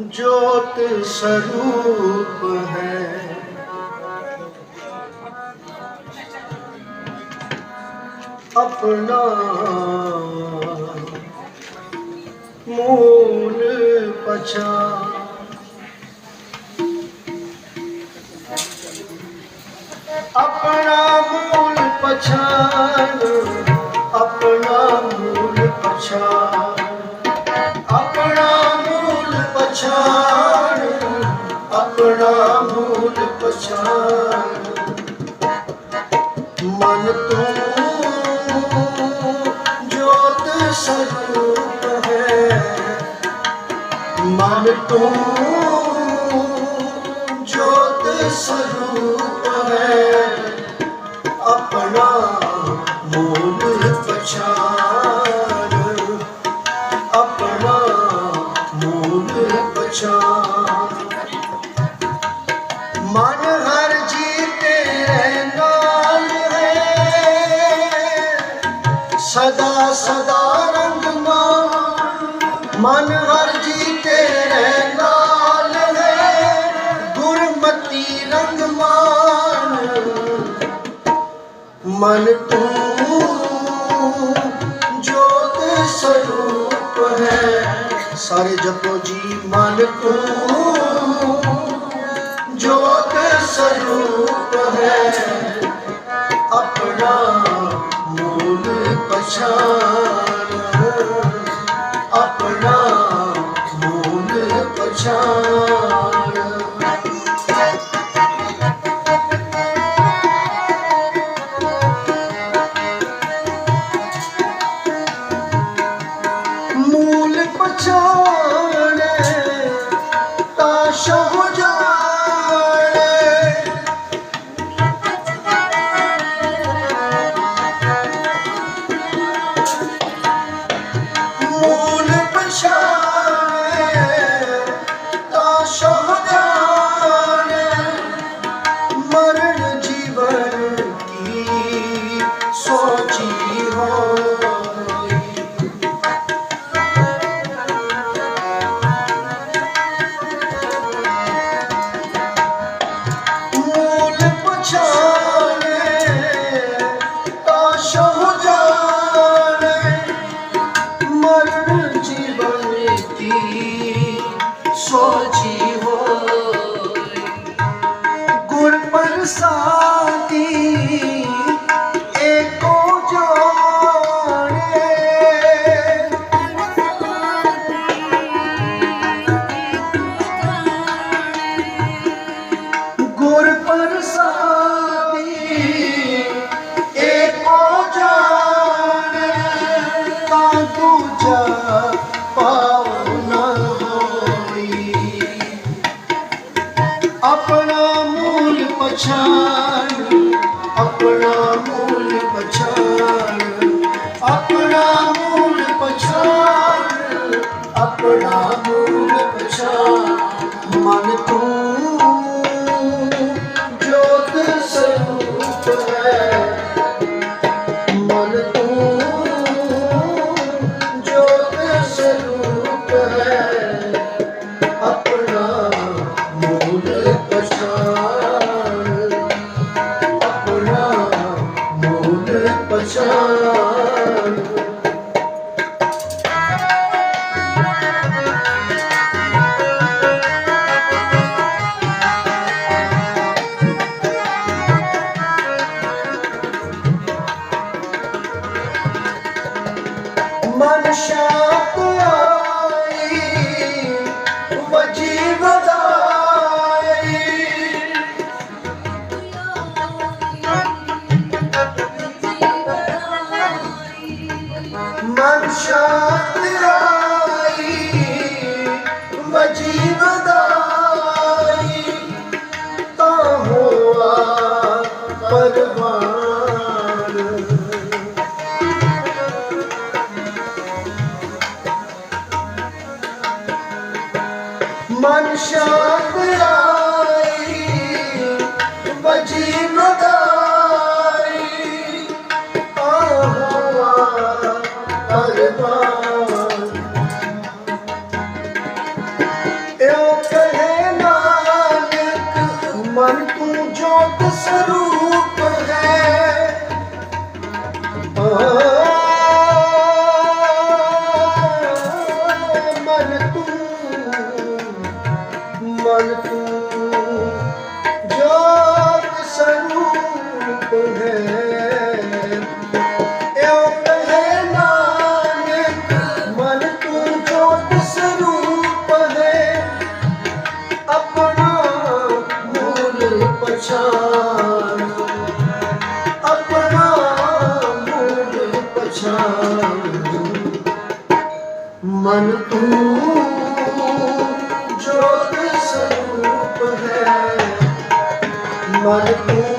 ਜੋਤ ਸਰੂਪ ਹੈ। ਆਪਣਾ ਮੂਲ ਪਛਾ। ਆਪਣਾ ਤੂੰ ਜੋਤ ਸਰੂਪ ਹੈ। ਆਪਣਾ ਮੂਲ ਆਪਣਾ ਮੂਲ ਪਛਾਣ। ਜੀ ਤੇਰੇ ਸਦਾ ਸਦਾ ਰੰਗ ਮਾਨ ਮਨ ਤੂੰ, ਜੋਤ ਸਰੂਪ ਹੈ। ਸਾਰੇ ਜਪੋ ਜੀ, ਮਨ ਤੂੰ, ਜੋਤ ਸਰੂਪ ਹੈ। ਆਪਣਾ ਮੂਲ ਪਛਾਣ, ਆਪਣਾ ਮੂਲ ਪਛਾਣ। ਮੂਲ ਪਛਾਣ ਗੁਰ ਪ੍ਰਸਾਦੀ ਏਕੋ ਜਾਣੇ ਗੁਰ ਪ੍ਰਸਾਦੀ ਏਕੋ ਜਾਣੇ ਤਾਂ ਦੂਜਾ ਮੂਲ ਪਛਾਣ ਆਪਣਾ ਮੂਲ ਪਛਾਣ ਆਪਣਾ ਮੂਲ ਪਛਾਣ ਆਪਣਾ ਮਨ ਸ਼ਾਂਤ ਆਈ ਵਜੀ ਵਧਾਈ ਮਨ ਸ਼ਾਂਤ ਆਈ। ज्ञान तू ज्योत स्वरूप ਮਨ ਤੂੰ